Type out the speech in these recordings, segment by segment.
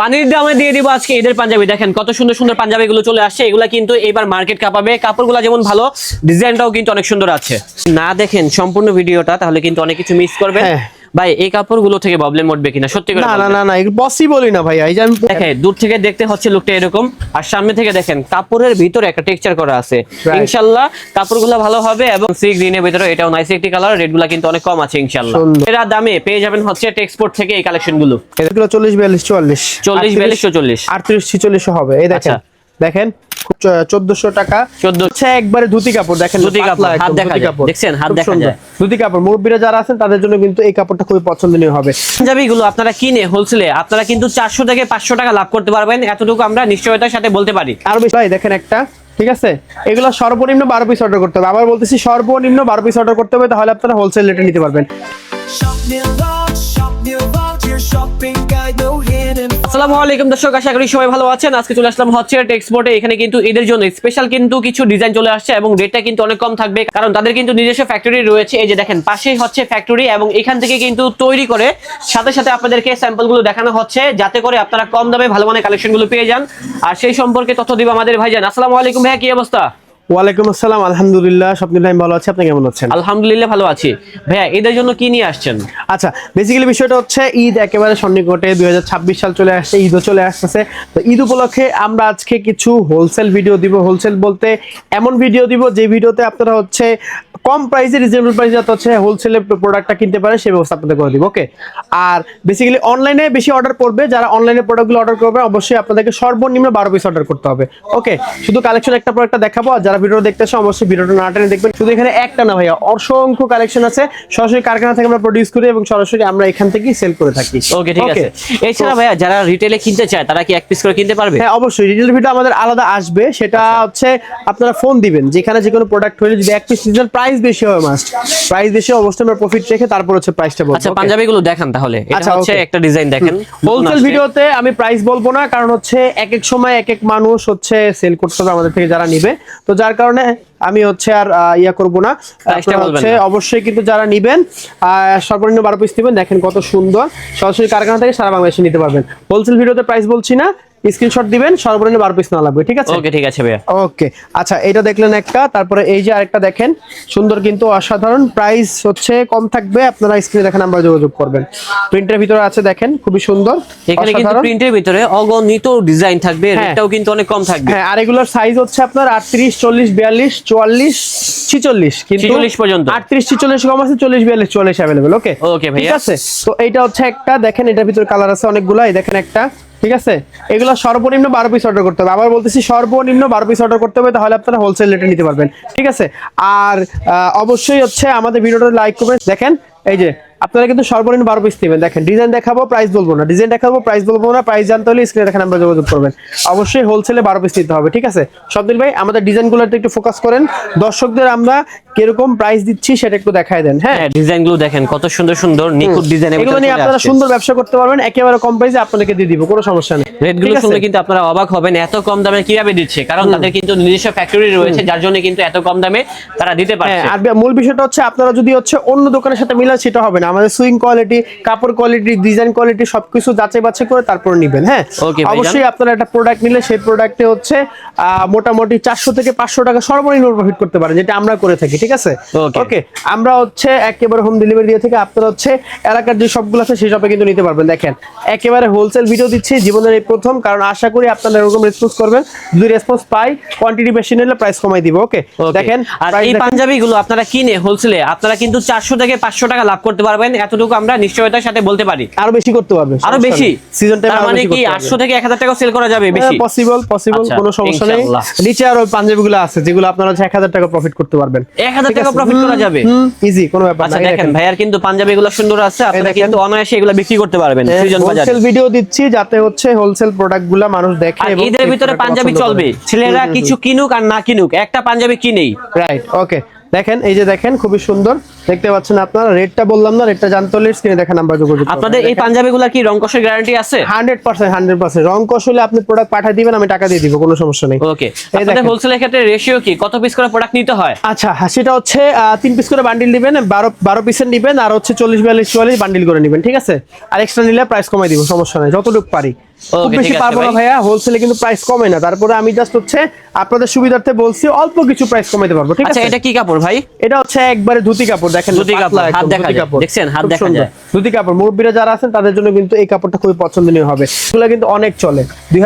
পানির দামে দিয়ে দিব আজকে এদের পাঞ্জাবি। দেখেন কত সুন্দর সুন্দর পাঞ্জাবি গুলো চলে আসছে। এগুলা কিন্তু এবার মার্কেট কাঁপাবে। কাপড়গুলো যেমন ভালো ডিজাইনটাও কিন্তু অনেক সুন্দর আছে। না দেখেন সম্পূর্ণ ভিডিওটা, তাহলে কিন্তু অনেক কিছু মিস করবেন। হ্যাঁ। ভাই এই কাপড়গুলো থেকে প্রবলেম উঠবে কিনা? সত্যি করে না না না পসিবলই না ভাই এই যে আমি দেখেন দূর থেকে দেখতে হচ্ছে লুকটা এরকম। আর সামনে থেকে দেখেন কাপড়ের ভিতরে একটা টেক্সচার করা আছে. ইনশাল্লাহ কাপড়গুলো ভালো হবে এবং সি গ্রিনের ভিতরে এটাও নাইস একটি কালার রেটগুলো কিন্তু অনেক কম আছে ইনশাল্লাহ। সুন্দর। এরা দামে পেয়ে যাবেন হচ্ছে টেক্সপোর্ট থেকে এই কালেকশনগুলো এগুলো চল্লিশ বিয়াল্লিশ চুয়াল্লিশ। চল্লিশ বিয়াল্লিশ চল্লিশ আটত্রিশ ছিচল্লিশ হবে। এই দেখেন। আচ্ছা। দেখেন চোদ্দশো টাকা। 1400 একবারে ধুতি কাপড় দেখেন ধুতি কাপড়, হাত দেখা কাপড়। দেখছেন, হাত দেখা যায়। ধুতি কাপড়। মুরব্বীরা যারা আছেন তাদের জন্য কিন্তু এই কাপড়টা খুবই পছন্দনীয় হবে। পাঞ্জাবি গুলো আপনারা কিনে হোলসেলে আপনারা কিন্তু চারশো থেকে পাঁচশো টাকা লাভ করতে পারবেন। এতটুকু আমরা নিশ্চয়তার সাথে বলতে পারি। আরও ভাই দেখেন একটা ঠিক আছে? এগুলো সর্বনিম্ন বারো পিস অর্ডার করতে হবে। আবার বলতেছি সর্বনিম্ন বারো পিস অর্ডার করতে হবে তাহলে আপনারা হোলসেল রেটে নিতে পারবেন। আসসালামু আলাইকুম, দর্শক, আশা করি সবাই ভালো আছেন। আজকে চলে আসলাম হচ্ছে এক্সপোর্টে এখানে কিন্তু এদের জন্য স্পেশাল কিন্তু কিছু ডিজাইন চলে আসছে এবং রেটটা কিন্তু অনেক কম থাকবে, কারণ তাদের কিন্তু নিজস্ব ফ্যাক্টরি রয়েছে। এই যে দেখেন, পাশেই হচ্ছে ফ্যাক্টরি এবং এখান থেকে কিন্তু তৈরি করে সাথে সাথে আপনাদেরকে স্যাম্পলগুলো দেখানো হচ্ছে, যাতে করে আপনারা কম দামে ভালো মানের কালেকশনগুলো পেয়ে যান। আর সেই সম্পর্কে তথ্য দিব আমাদের ভাইজান। আসসালামু আলাইকুম ভাইয়া, কি অবস্থা? ওয়ালাইকুম আসসালাম আলহামদুলিল্লাহ স্বপ্নিল ভালো আছি আপনি কেমন আছেন? আলহামদুলিল্লাহ ভালো আছি। ভাইয়া এদের জন্য কি নিয়ে আসছেন? আচ্ছা বেসিক্যালি বিষয়টা হচ্ছে ঈদ একেবারে সন্নিকটে দুই হাজার ছাব্বিশ সাল চলে আসছে ঈদও চলে আসতেছে। তো ঈদ উপলক্ষে আমরা আজকে কিছু হোলসেল ভিডিও দিব। হোলসেল বলতে এমন ভিডিও দিব যে ভিডিওতে আপনারা হচ্ছে কম প্রাইসে রিজনেবল প্রাইসে যাতে হচ্ছে হোলসেলে প্রোডাক্টটা কিনতে পারে সেই ব্যবস্থা আপনাদের করে দিব ওকে আর বেসিক্যালি অনলাইনে বেশি অর্ডার করবে যারা অনলাইনে প্রোডাক্টগুলো অর্ডার করবে অবশ্যই আপনাদেরকে সর্বনিম্ন বারো পিস অর্ডার করতে হবে ওকে শুধু কালেকশন একটা প্রোডাক্টটা দেখাবো আর যারা ভিডিও দেখতে আসে অবশ্যই ভিডিওটা না টেনে দেখবেন। শুধু এখানে একটা না ভাইয়া অসংখ্য কালেকশন আছে। সরাসরি কারখানা থেকে আমরা প্রডিউস করি এবং সরাসরি আমরা এখান থেকেই সেল করে থাকি। ওকে ঠিক আছে। এছাড়া ভাইয়া যারা রিটেলে কিনতে চায় তারা কি এক পিস করে কিনতে পারবে? হ্যাঁ অবশ্যই। রিটেল ভিডিও আমাদের আলাদা আসবে। সেটা হচ্ছে আপনারা ফোন দিবেন। যেখানে যে কোনো প্রোডাক্ট হলে যদি এক পিস নিতে প্রাইস বেশি হয় মাস্ট প্রাইস বেশি অবশ্যই আমরা প্রফিট রেখে তারপর হচ্ছে প্রাইসটা বলব। আচ্ছা? পাঞ্জাবি গুলো দেখান তাহলে। এটা আচ্ছা, হচ্ছে একটা ডিজাইন দেখেন। হোলসেল ভিডিওতে আমি প্রাইস বলব না কারণ হচ্ছে এক এক সময় এক এক মানুষ হচ্ছে সেল করতে হবে আমাদের থেকে যারা নিবে। তো যার কারণে আমি হচ্ছে আর ইয়া করব না। হচ্ছে অবশ্যই কিন্তু যারা নিবেন আহ, সর্বনিম্ন বারো পিস নেবেন। দেখেন কত সুন্দর। সরাসরি কারখানা থেকে সারা বাংলাদেশে নিতে পারবেন। হোলসেল ভিডিওতে প্রাইস বলছি না। স্ক্রিনশট দিবেন সর্বনিম্ন বারো পিস না লাগবে ঠিক আছে? ওকে ঠিক আছে ভাইয়া। ওকে আচ্ছা এটা দেখলেন একটা তারপরে এই যে আরেকটা দেখেন সুন্দর কিন্তু অসাধারণ প্রাইস হচ্ছে কম থাকবে আপনারা স্ক্রিনে দেখেন আমরা যোগাযোগ করবেন। প্রিন্টের ভিতরে আছে দেখেন খুবই সুন্দর এখানে কিন্তু প্রিন্টের ভিতরে অগণিত ডিজাইন থাকবে হ্যাঁ। রেটটাও কিন্তু অনেক কম থাকবে। হ্যাঁ আর এগুলোর সাইজ হচ্ছে আপনার আটত্রিশ চল্লিশ বিয়াল্লিশ চুয়াল্লিশ ছিচল্লিশ কিন্তু 46 পর্যন্ত। আটত্রিশ ছিচল্লিশ কম আছে চল্লিশ বিয়াল্লিশ চুয়াল্লিশ অ্যাভেলেবেল ওকে ঠিক ভাইয়া। আছে? তো এটা হচ্ছে একটা দেখেন এটার ভিতরে কালার আছে অনেকগুলো এই দেখেন একটা। ঠিক আছে? এগুলো সর্বনিম্ন বারো পিস অর্ডার করতে হবে। আবার বলতেছি, সর্বনিম্ন বারো পিস অর্ডার করতে হবে, তাহলে আপনারা হোলসেল রেটে নিতে পারবেন। ঠিক আছে? আর অবশ্যই হচ্ছে আমাদের ভিডিওটা লাইক করবেন। দেখেন, এই যে আপনারা কিন্তু সর্বনিম্ন বারো পিস নেবেন। দেখেন ডিজাইন দেখাবো প্রাইস বলব না। ডিজাইন দেখাবো প্রাইস বলব না। প্রাইস জানতে হলে স্ক্রিনে দেখেন আমরা যোগাযোগ করবেন। অবশ্যই হোলসেলে বারো পিস নিতে হবে ঠিক আছে? সবদিন ভাই আমাদের ডিজাইনগুলোতে একটু ফোকাস করেন। দর্শকদের আমরা কীরকম প্রাইস দিচ্ছি সেটা একটু দেখায় দেন হ্যাঁ? হ্যাঁ ডিজাইনগুলো দেখেন কত সুন্দর সুন্দর নিখুঁত ডিজাইন এগুলো নিয়ে আপনারা সুন্দর ব্যবসা করতে পারবেন একেবারে কম প্রাইসে আপনাদেরকে দিয়ে দিব কোনো সমস্যা নেই। রেটগুলো ঠিক শুনলে কিন্তু আপনারা অবাক হবেন এত কম দামে কীভাবে দিচ্ছে? কারণ তাদের কিন্তু নিজস্ব ফ্যাক্টরি রয়েছে যার জন্য কিন্তু এত কম দামে তারা দিতে হ্যাঁ পারছে। আর মূল বিষয়টা হচ্ছে আপনারা যদি হচ্ছে অন্য দোকানের সাথে মিলান সেটা হবে না। আমাদের সুইং কোয়ালিটি কাপড় কোয়ালিটি ডিজাইন কোয়ালিটি সবকিছু যাচাই বাছাই করে তারপর নিবেন হ্যাঁ? অবশ্যই আপনারা একটা প্রোডাক্ট নিলে সেই প্রোডাক্টে হচ্ছে মোটামুটি চারশো থেকে পাঁচশো টাকা সর্বনিম্ন প্রফিট করতে পারেন যেটা আমরা করে থাকি ঠিক আছে? ওকে আমরা হচ্ছে একেবারে হোম ডেলিভারি দিয়ে থেকে আপনারা হচ্ছে এলাকার যে সবগুলো আছে সেই সবে কিন্তু নিতে পারবেন দেখেন। একেবারে হোলসেল ভিডিও দিচ্ছি জীবনের এই প্রথম কারণ আশা করি আপনারা এরকম রেসপন্স করবেন যদি রেসপন্স পাই কোয়ান্টিটি বেশি নিলে প্রাইস কমাই দিব ওকে দেখেন আর এই দেখেন। পাঞ্জাবি গুলো আপনারা কিনে হোলসেলে আপনারা কিন্তু চারশো থেকে পাঁচশো টাকা লাভ করতে পারবেন এতটুকু আমরা নিশ্চয়তার সাথে বলতে পারি। আরও বেশি করতে পারবে আরও বেশি? সিজন টাইম মানে কি আটশো থেকে এক হাজার টাকা সেল করা যাবে বেশি? পসিবল পসিবল আচ্ছা, কোনো সমস্যা নেই। নিচে আরও পাঞ্জাবি গুলো আছে যেগুলো আপনারা হচ্ছে এক হাজার টাকা প্রফিট করতে পারবেন। এক হাজার টাকা প্রফিট করা যাবে। ইজি কোনো ব্যাপার আচ্ছা না দেখেন ভাইয়ার কিন্তু পাঞ্জাবি গুলো সুন্দর আছে আপনারা। কিন্তু অনায়াসে এগুলো বিক্রি করতে পারবেন সৃজন বাজারে হোলসেল ভিডিও দিচ্ছি যাতে হচ্ছে হোলসেল প্রোডাক্টগুলা মানুষ দেখে আর ঈদের ভিতরে পাঞ্জাবি চলবে। ছেলেরা কিছু কিনুক আর না কিনুক একটা পাঞ্জাবি কিনেই। রাইট ওকে দেখেন এই যে দেখেন খুবই সুন্দর। দেখতে পাচ্ছেন আপনারা রেটটা বললাম না রেটটা জানতে হলে স্ক্রিনে দেখেন নাম্বার যোগাযোগ আপনাদের এই পাঞ্জাবি গুলা কি রং কষের গ্যারান্টি আছে? Hundred percent hundred percent. রং কৌশলে আপনি প্রোডাক্ট পাঠিয়ে দিবেন আমি টাকা দিয়ে দিব কোনো সমস্যা নেই। ওকে আপনাদের। হোলসেলের ক্ষেত্রে রেশিও কি? কত পিস করে প্রোডাক্ট নিতে হয়? আচ্ছা হ্যাঁ, সেটা হচ্ছে তিন পিস করে বান্ডিল দিবেন বারো বারো পিসের নিবেন আর হচ্ছে চল্লিশ বিয়াল্লিশ চুয়াল্লিশ বান্ডিল করে নিবেন ঠিক আছে? আর এক্সট্রা নিলে প্রাইস কমাই দিব সমস্যা নাই যতটুকু পারি। খুব বেশি পারব না ভাইয়া হোলসেলে কিন্তু প্রাইস কমে না। তারপরে আমি জাস্ট হচ্ছে আপনাদের সুবিধার্থে বলছি অল্প কিছু প্রাইস কমাইতে পারব ঠিক আচ্ছা আছে? এটা কি কাপড় ভাই? এটা হচ্ছে একবারে ধুতি কাপড় দেখেন ধুতি কাপড়, হাত দেখা কাপড়। দেখছেন, হাত দেখা। যায়। ধুতি কাপড় মুরব্বীরা যারা আছেন তাদের জন্য কিন্তু এই কাপড়টা খুবই পছন্দনীয় হবে। এগুলো কিন্তু অনেক চলে। দুই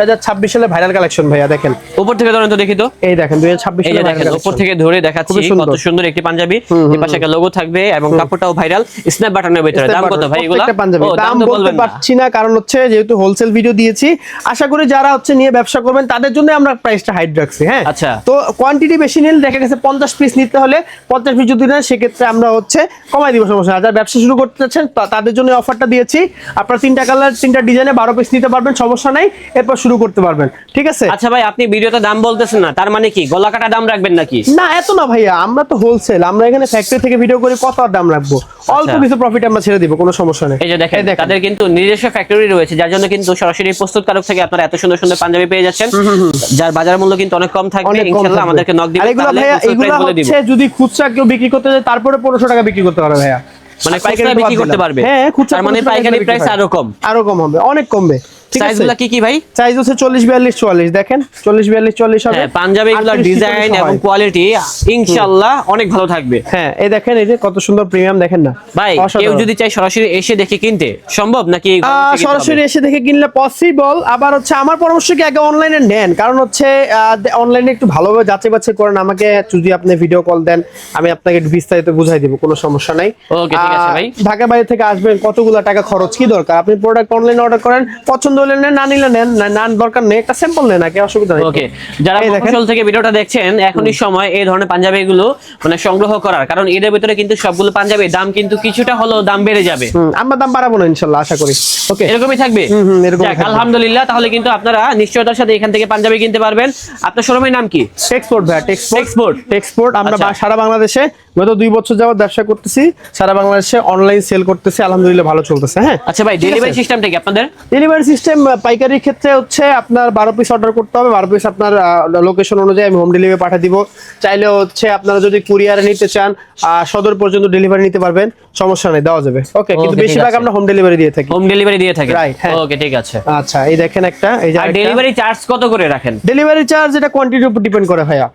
সালে ভাইরাল কালেকশন ভাইয়া দেখেন। উপর থেকে ধরেন তো দেখি তো। এই দেখেন দুই হাজার ছাব্বিশ এই যে দেখেন উপর থেকে ধরে দেখাচ্ছি কত সুন্দর একটি পাঞ্জাবি। এই পাশে একটা লোগো থাকবে এবং কাপড়টাও ভাইরাল স্ন্যাপ বাটনের ভিতরে। দাম কত ভাই এগুলা? দাম বলতে পারছি না কারণ হচ্ছে যেহেতু হোলসেল ভিডিও দিয়েছি। আশা করি যারা হচ্ছে নিয়ে ব্যবসা করবেন তাদের জন্য আমরা প্রাইসটা হাইড রাখছি হ্যাঁ? আচ্ছা। তো কোয়ান্টিটি বেশি নিলে দেখা গেছে পঞ্চাশ পিস নিতে হলে পঞ্চাশ পিস যদি নেন সেক্ষেত্রে আমরা হচ্ছে কমাই দিব সমস্যা যারা ব্যবসা শুরু করতে চাচ্ছেন তাদের জন্য অফারটা দিয়েছি। আপনারা তিনটা কালার তিনটা ডিজাইনে বারো পিস নিতে পারবেন সমস্যা নাই। এরপর শুরু করতে পারবেন ঠিক আছে? আচ্ছা ভাই আপনি ভিডিওতে দাম বলতেছেন না তার মানে কি? গলা কাটা দাম রাখবেন নাকি? না এত না ভাইয়া আমরা তো হোলসেল আমরা এখানে ফ্যাক্টরি থেকে ভিডিও করে কত দাম রাখব? অল্প কিছু প্রফিট আমরা ছেড়ে দিব কোনো সমস্যা নেই। আচ্ছা। এই যে দেখেন তাদের কিন্তু নিজস্ব ফ্যাক্টরি রয়েছে যার জন্য কিন্তু সরাসরি প্রস্তুতকারক থেকে আপনারা এত সুন্দর সুন্দর পাঞ্জাবি পেয়ে যাচ্ছেন। যার বাজার মূল্য কিন্তু অনেক কম থাকবে ইনশাআল্লাহ আমাদেরকে নক দিবেন এগুলো ভাইয়া এগুলো হচ্ছে যদি খুচরা কেউ বিক্রি করতে যায় তারপরে 1500 টাকা বিক্রি করতে পারবে ভাইয়া। মানে পাইকারি বিক্রি করতে পারবে। হ্যাঁ খুচরা মানে 1500 পাইকারি প্রাইস আরও কম। আরও কম হবে অনেক কমবে। সাইজগুলো কি কি ভাই? সাইজ হচ্ছে চল্লিশ বিয়াল্লিশ চুয়াল্লিশ দেখেন? হবে। হ্যাঁ পাঞ্জাবি গুলোর 38, ডিজাইন এবং কোয়ালিটি ইনশাআল্লাহ অনেক ভালো থাকবে। হ্যাঁ এই দেখেন এই যে কত সুন্দর প্রিমিয়াম দেখেন না। ভাই কেউ যদি চাই সরাসরি এসে দেখে কিনতে সম্ভব নাকি ঘর আহ, থেকে কিনতে হবে? সরাসরি এসে দেখে কিনলে পসিবল আবার হচ্ছে আমার পরামর্শ কি আগে অনলাইনে নেন? কারণ হচ্ছে অনলাইনে একটু ভালোভাবে যাচাই বাছাই করেন আমাকে যদি আপনি ভিডিও কল দেন আমি আপনাকে বিস্তারিত বুঝাই দিব কোনো সমস্যা নাই। Okay, ঠিক আছে ভাই। ঢাকা বাইরে থেকে আসবেন কতগুলো টাকা খরচ কি দরকার? আপনি প্রোডাক্ট অনলাইনে অর্ডার করেন পছন্দ হলে নেন না নিলে নেন না না দরকার নেই একটা স্যাম্পল নেন অসুবিধা নেই। ওকে যারা প্রকৌশল থেকে ভিডিওটা দেখছেন এখনই সময় এই ধরনের পাঞ্জাবি গুলো মানে সংগ্রহ করার কারণ এদের ভিতরে কিন্তু সবগুলো পাঞ্জাবির দাম কিন্তু কিছুটা হলেও দাম বেড়ে যাবে। আমরা দাম বাড়াবো না ইনশাল্লাহ আশা করি। ওকে এরকমই থাকবে। আলহামদুলিল্লাহ তাহলে কিন্তু আপনারা নিশ্চয়তার সাথে এখান থেকে পাঞ্জাবি কিনতে পারবেন। আপনার শোরুমের নাম কি? টেক্সপোর্ট ভাইয়া টেক্সপোর্ট? টেক্সপোর্ট আমরা আচ্ছা। সারা বাংলাদেশে গত দুই বছর যাবত ব্যবসা করতেছি সারা বাংলাদেশে অনলাইন সেল করতেছি আলহামদুলিল্লাহ ভালো চলতেছে হ্যাঁ? আচ্ছা ভাই ডেলিভারি সিস্টেমটা কি আপনাদের? ডেলিভারি সিস্টেম পাইকারির ক্ষেত্রে হচ্ছে আপনার বারো পিস অর্ডার করতে হবে বারো পিস আপনার লোকেশন অনুযায়ী আমি হোম ডেলিভারি পাঠিয়ে দিব। চাইলে হচ্ছে আপনারা যদি কুরিয়ারে নিতে চান সদর পর্যন্ত ডেলিভারি নিতে পারবেন সমস্যা নেই দেওয়া যাবে। ওকে কিন্তু বেশিরভাগ আমরা হোম ডেলিভারি দিয়ে থাকি। হোম ডেলিভারি দিয়ে থাকি? Right, হ্যাঁ। ওকে ঠিক আছে। আচ্ছা এই দেখেন একটা এই যে ডেলিভারি চার্জ কত করে রাখেন? ডেলিভারি চার্জ এটা কোয়ান্টিটির উপর ডিপেন্ড করে ভাইয়া।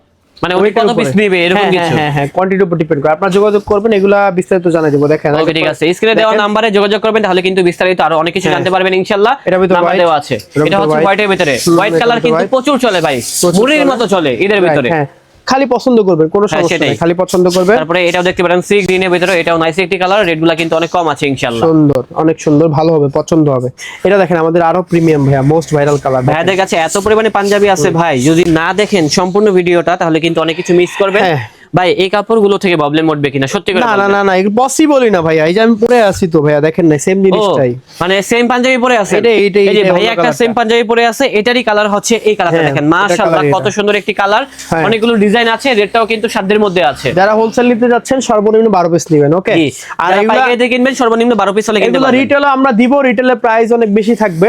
মানে ওই কত পিস নেবে এরকম হ্যাঁ, কিছু? হ্যাঁ হ্যাঁ কোয়ান্টিটির উপর ডিপেন্ড করে। আপনারা যোগাযোগ করবেন এগুলা বিস্তারিত জানাই দেব। দেখেন ওকে ঠিক আছে। স্ক্রিনে দেওয়া নম্বরে যোগাযোগ করবেন তাহলে কিন্তু বিস্তারিত আরও অনেক কিছু হ্যাঁ। জানতে পারবেন ইনশাআল্লাহ। নাম্বার দেওয়া আছে। এটা হচ্ছে হোয়াইটের ভিতরে। হোয়াইট কালার কিন্তু প্রচুর চলে ভাই। মুড়ির মতো চলে এদের ভিতরে। হ্যাঁ। খালি পছন্দ করবেন কোনো হ্যাঁ, সমস্যা নেই খালি পছন্দ করবেন। তারপরে এটাও দেখতে পারেন সি গ্রিনের ভিতরে এটাও নাইস একটি কালার রেডগুলা কিন্তু অনেক কম আছে ইনশাআল্লাহ। সুন্দর অনেক সুন্দর ভালো হবে পছন্দ হবে। এটা দেখেন আমাদের আরও প্রিমিয়াম ভাইয়া মোস্ট ভাইরাল কালার ভাইয়াদের কাছে এত পরিমাণে পাঞ্জাবি আছে ভাই যদি না দেখেন সম্পূর্ণ ভিডিওটা তাহলে কিন্তু অনেক কিছু মিস করবেন। হ্যাঁ। ভাই এই কাপড়গুলো থেকে প্রবলেম উঠবে কিনা সত্যি করে না না না এগুলো পসিবলই না ভাইয়া। এই যে আমি পরে আছি তো ভাইয়া দেখেন না সেম জিনিসটাই। মানে সেম পাঞ্জাবি পরে আছে এটাই, এটাই, এই যে ভাই একটা। সেম পাঞ্জাবি পরে আছে এটারই কালার হচ্ছে এই কালারটা হ্যাঁ, দেখেন মাশাআল্লাহ কত সুন্দর একটি কালার হ্যাঁ। অনেকগুলো ডিজাইন আছে রেটটাও কিন্তু সাধ্যের মধ্যে আছে। যারা হোলসেল নিতে যাচ্ছেন সর্বনিম্ন বারো পিস নেবেন ওকে আর যারা এগুলা পাইকারিতে কিনবেন সর্বনিম্ন 12 পিস হলে কিনতে পারবেন। রিটেলে আমরা দিব রিটেলের প্রাইস অনেক বেশি থাকবে।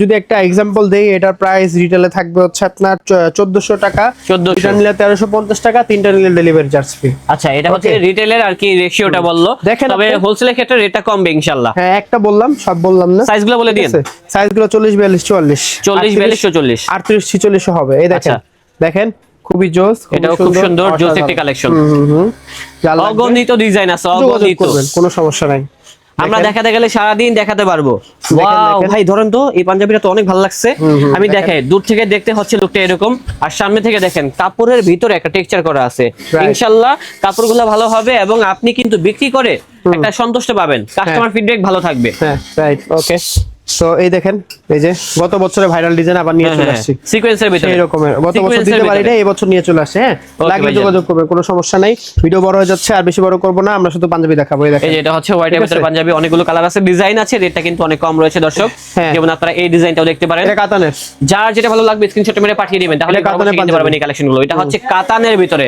যদি একটা এক্সাম্পল দেই এটার প্রাইস রিটেলে থাকবে হচ্ছে আপনার চোদ্দশো টাকা। 1400 দুইটা নিলে তেরোশো পঞ্চাশ টাকা তিনটা নিলে ডেলিভারি চার্জ ফ্রি আচ্ছা এটা হচ্ছে. রিটেলের আর কি রেশিওটা বলল। দেখেন তবে। হোলসেলের ক্ষেত্রে রেটটা কমবে ইনশাআল্লাহ। হ্যাঁ একটা বললাম সব বললাম না। সাইজগুলো বলে দিন সাইজগুলো চল্লিশ বিয়াল্লিশ চুয়াল্লিশ। 40 42 44 আটত্রিশ ছিচল্লিশ হবে। এই দেখেন। আচ্ছা। দেখেন খুবই জোস এটাও খুব সুন্দর, জোস একটা কালেকশন। হুম, হুম, অগণিত ডিজাইন আছে অগণিত। কোনো সমস্যা নাই। আমরা দেখাতে গেলে সারাদিন দেখাতে পারব। ভাই ধরেন তো এই পাঞ্জাবিটা তো অনেক ভালো লাগছে। আমি দেখাই দূর থেকে দেখতে হচ্ছে লোকটা এরকম। আর সামনে থেকে দেখেন কাপড়ের ভিতরে একটা টেক্সচার করা আছে। ইনশাল্লাহ কাপড়গুলা ভালো হবে এবং আপনি কিন্তু বিক্রি করে একটা সন্তুষ্ট পাবেন। কাস্টমার ফিডব্যাক ভালো থাকবে। হ্যাঁ রাইট ওকে তো এই দেখেন এই যে গত বছরে ভাইরাল ডিজাইন আবার নিয়ে চলে আসছি। সিকোয়েন্সের ভিতরে। সেই গত বছর এর দিতে পারি না এই বছর নিয়ে চলে আসে হ্যাঁ। লাগলে যোগাযোগ করবেন কোনো সমস্যা নাই। ভিডিও বড় হয়ে যাচ্ছে আর বেশি বড় করব না আমরা শুধু পাঞ্জাবি দেখাবো এই দেখেন। এই যে এটা হচ্ছে হোয়াইটের ঠিক ভিতরে পাঞ্জাবি অনেকগুলো কালার আছে ডিজাইন আছে রেটটা কিন্তু অনেক কম রয়েছে দর্শক। হ্যাঁ। যেমন আপনারা এই ডিজাইনটাও দেখতে পারেন। এটা কাতানের। যার যেটা ভালো লাগবে স্ক্রিনশট মেরে পাঠিয়ে দিবেন তাহলে কাতানের পাঞ্জাবি। পারবেন এই কালেকশনগুলো এটা হচ্ছে কাতানের ভিতরে।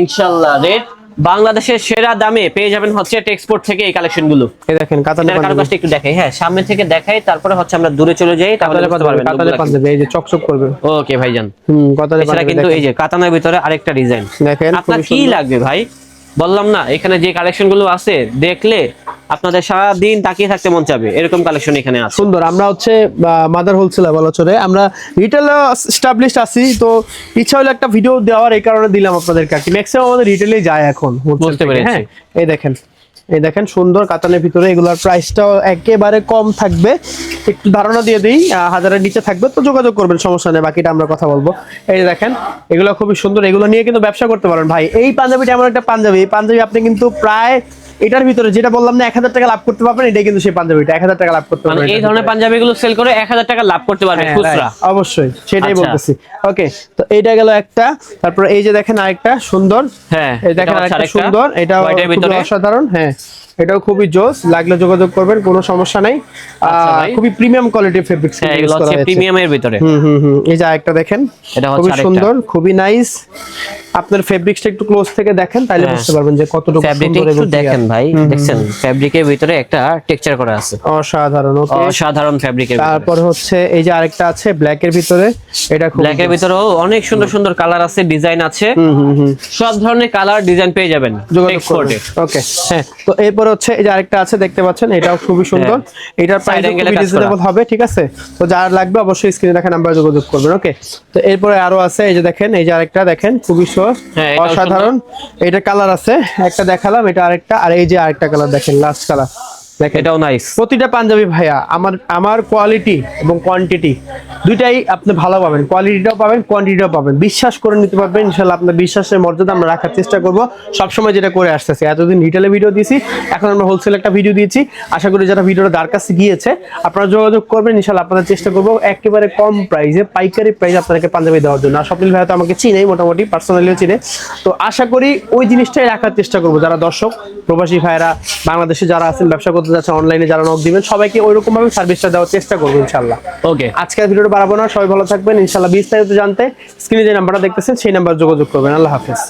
ইনশাআল্লাহ রেট বাংলাদেশের সেরা দামে পেয়ে যাবেন হচ্ছে টেক্সপোর্ট থেকে এই কালেকশনগুলো। এই দেখেন কাতানের একটু দেখাই। হ্যাঁ সামনে থেকে দেখাই তারপরে হচ্ছে আমরা দূরে চলে যাই তাহলে কথা বুঝতে পারবেন কাতানের পাঞ্জাবি এই যে চকচক করবে। ওকে ভাই যান কাতানের কিন্তু এই যে কাতানের ভিতরে আরেকটা ডিজাইন দেখেন আপনার কি লাগবে ভাই? বললাম না এখানে যে কালেকশনগুলো আছে দেখলে আপনাদের সারা দিন তাকিয়ে থাকতে মন চাবে। এরকম কালেকশন এখানে আছে। সুন্দর আমরা হচ্ছে মাদার হোলসেলার বলা চলে আমরা রিটেল স্টাবলিশড আছি তো ইচ্ছা হলো একটা ভিডিও দেওয়ার এই কারণে দিলাম আপনাদেরকে আর কি। ম্যাক্সিমাম আমাদের রিটেলে যায় এখন বুঝতে পেরেছি। হ্যাঁ? এই দেখেন এই দেখেন সুন্দর কাতানের ভিতরে এগুলোর প্রাইসটাও একেবারে কম থাকবে। একটু ধারণা দিয়ে দিই হাজারের নিচে থাকবে তো যোগাযোগ করবেন সমস্যা নেই বাকিটা আমরা কথা বলব। এই দেখেন এগুলো খুবই সুন্দর এগুলো নিয়ে কিন্তু ব্যবসা করতে পারেন। ভাই এই পাঞ্জাবিটা এমন একটা পাঞ্জাবি এই পাঞ্জাবি আপনি কিন্তু প্রায় এটার ভিতরে যেটা বললাম না এক হাজার টাকা লাভ করতে পারবেন এটাই কিন্তু সেই পাঞ্জাবিটা এক হাজার টাকা লাভ করতে মানে পারবেন এই ধরনের। পাঞ্জাবি গুলো সেল করে এক হাজার টাকা লাভ করতে পারবে হ্যাঁ, খুচরা অবশ্যই সেটাই আচ্ছা। বলতেছি ওকে তো এইটা গেল একটা তারপর এই যে দেখেন আরেকটা সুন্দর হ্যাঁ, এই দেখেন আরেকটা সুন্দর এটা ভিতরে। অসাধারণ হ্যাঁ এটাও খুবই জোস লাগলে যোগাযোগ করবেন কোনো সমস্যা নাই। আচ্ছা। খুবই প্রিমিয়াম কোয়ালিটির ফেব্রিক্স এগুলো হচ্ছে প্রিমিয়ামের ভিতরে। হুম হুম হুম এই যে আরেকটা দেখেন এটা খুবই আরেকটা। সুন্দর খুবই নাইস আপনার ফেব্রিক্সটা একটু ক্লোজ থেকে দেখেন তাহলে হ্যাঁ। বুঝতে পারবেন যে কতটুকু সুন্দর একটু দেখেন ভাই দেখছেন ফ্যাব্রিকের ভিতরে একটা টেক্সচার করা আছে। অসাধারণ ওকে অসাধারণ ফ্যাব্রিকের তারপর হচ্ছে এই যে আরেকটা আছে ব্ল্যাক এর ভিতরে এটা খুব ব্ল্যাক এর ভিতরেও অনেক সুন্দর সুন্দর কালার আছে ডিজাইন আছে। হুম হুম হুম। সব ধরনের কালার ডিজাইন পেয়ে যাবেন যোগাযোগ এক্সপোর্টে ওকে হ্যাঁ তো এরপর হচ্ছে এই যে আরেকটা আছে দেখতে পাচ্ছেন এটাও খুবই সুন্দর। এটার প্রাইস খুবই রিজনেবল হবে ঠিক আছে? তো যার লাগবে অবশ্যই স্ক্রিনে দেখা নাম্বার যোগাযোগ করবেন ওকে তো এরপরে আরও আছে এই যে দেখেন এই যে আরেকটা দেখেন খুবই সুন্দর হ্যাঁ, অসাধারণ। এটা কালার আছে একটা দেখালাম এটা আরেকটা আর এই যে আরেকটা কালার দেখেন লাস্ট কালার এটাও নাইস প্রতিটা পাঞ্জাবি ভাইয়া আমার আমার কোয়ালিটি এবং কোয়ান্টিটি দুইটাই আপনি ভালো পাবেন। কোয়ালিটিটাও পাবেন কোয়ান্টিটিটাও পাবেন। বিশ্বাস করে নিতে পারবেন ইনশাল্লাহ আপনার বিশ্বাসের মর্যাদা আমরা রাখার চেষ্টা করব। সবসময় যেটা করে আসতেছি এতদিন রিটেলে ভিডিও দিয়েছি এখন আমরা হোলসেল একটা ভিডিও দিয়েছি। আশা করি যারা ভিডিওটা দার কাছে গিয়েছে আপনারা যোগাযোগ করবেন ইনশাল্লাহ আপনাদের চেষ্টা করব একেবারে কম প্রাইসে পাইকারি প্রাইস আপনাকে পাঞ্জাবি দেওয়ার জন্য। আর স্বপ্নিল ভাইয়া তো আমাকে চিনেই মোটামুটি পার্সোনালিও চিনে। তো আশা করি ওই জিনিসটাই রাখার চেষ্টা করব যারা দর্শক প্রবাসী ভাইরা বাংলাদেশে যারা আছেন ব্যবসা করতে যাচ্ছেন অনলাইনে যারা নক দিবেন সবাইকে ওইরকম ভাবে সার্ভিসটা দেওয়ার চেষ্টা করব ইনশাল্লাহ ওকে আজকের ভিডিওটা বাড়াবো না সবাই ভালো থাকবেন ইনশাল্লাহ বিস্তারিত জানতে স্ক্রিনে যে নাম্বারটা দেখতেছেন সেই নাম্বার যোগাযোগ করবেন। আল্লাহ হাফেজ।